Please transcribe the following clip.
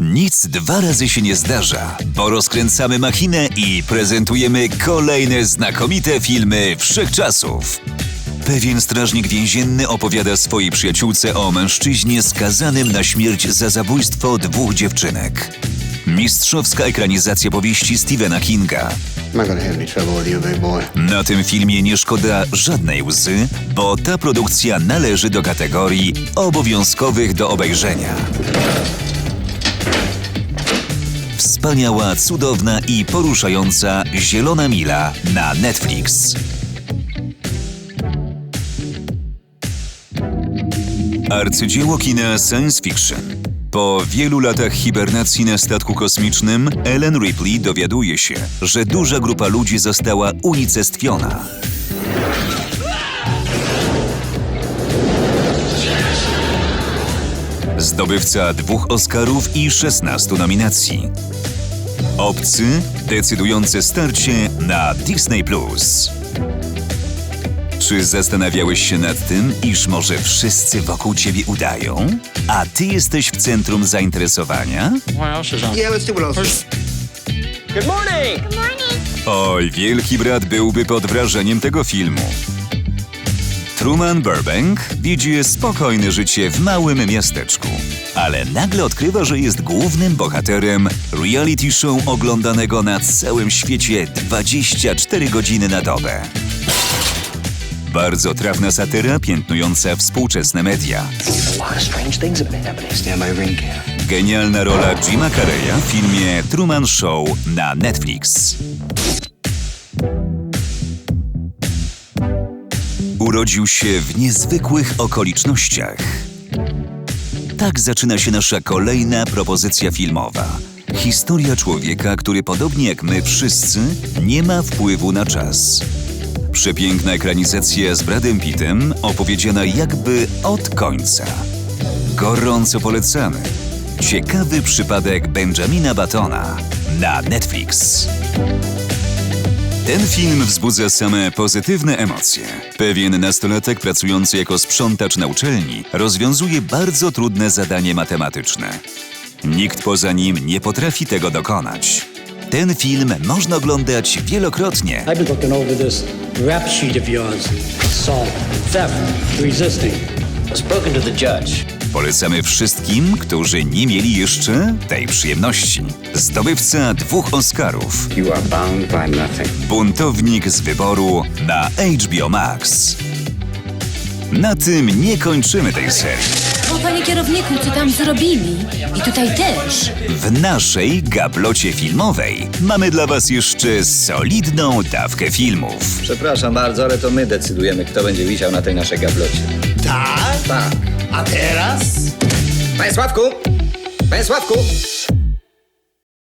Nic dwa razy się nie zdarza, bo rozkręcamy machinę i prezentujemy kolejne znakomite filmy wszechczasów. Pewien strażnik więzienny opowiada swojej przyjaciółce o mężczyźnie skazanym na śmierć za zabójstwo dwóch dziewczynek. Mistrzowska ekranizacja powieści Stephena Kinga. Na tym filmie nie szkoda żadnej łzy, bo ta produkcja należy do kategorii obowiązkowych do obejrzenia. Wspaniała, cudowna i poruszająca Zielona Mila na Netflix. Arcydzieło kina science fiction. Po wielu latach hibernacji na statku kosmicznym, Ellen Ripley dowiaduje się, że duża grupa ludzi została unicestwiona. Zdobywca dwóch Oscarów i 16 nominacji. Obcy, decydujące starcie na Disney+. Czy zastanawiałeś się nad tym, iż może wszyscy wokół ciebie udają, a ty jesteś w centrum zainteresowania? Yeah, let's do what else. is. Good morning. Oj, wielki brat byłby pod wrażeniem tego filmu. Truman Burbank widzi spokojne życie w małym miasteczku, ale nagle odkrywa, że jest głównym bohaterem reality show oglądanego na całym świecie 24 godziny na dobę. Bardzo trafna satyra piętnująca współczesne media. Genialna rola Jima Carreya w filmie Truman Show na Netflix. Urodził się w niezwykłych okolicznościach. Tak zaczyna się nasza kolejna propozycja filmowa. Historia człowieka, który podobnie jak my wszyscy nie ma wpływu na czas. Przepiękna ekranizacja z Bradem Pittem, opowiedziana jakby od końca. Gorąco polecamy. Ciekawy przypadek Benjamina Batona na Netflix. Ten film wzbudza same pozytywne emocje. Pewien nastolatek pracujący jako sprzątacz na uczelni rozwiązuje bardzo trudne zadanie matematyczne. Nikt poza nim nie potrafi tego dokonać. Ten film można oglądać wielokrotnie. I've been. Polecamy wszystkim, którzy nie mieli jeszcze tej przyjemności. Zdobywca dwóch Oscarów. You are bound by nothing. Buntownik z wyboru na HBO Max. Na tym nie kończymy tej serii. O, panie kierowniku, co tam zrobili? I tutaj też. W naszej gablocie filmowej mamy dla Was jeszcze solidną dawkę filmów. Przepraszam bardzo, ale to my decydujemy, kto będzie wisiał na tej naszej gablocie. Tak? Tak. A teraz? Panie Sławku! Panie Sławku!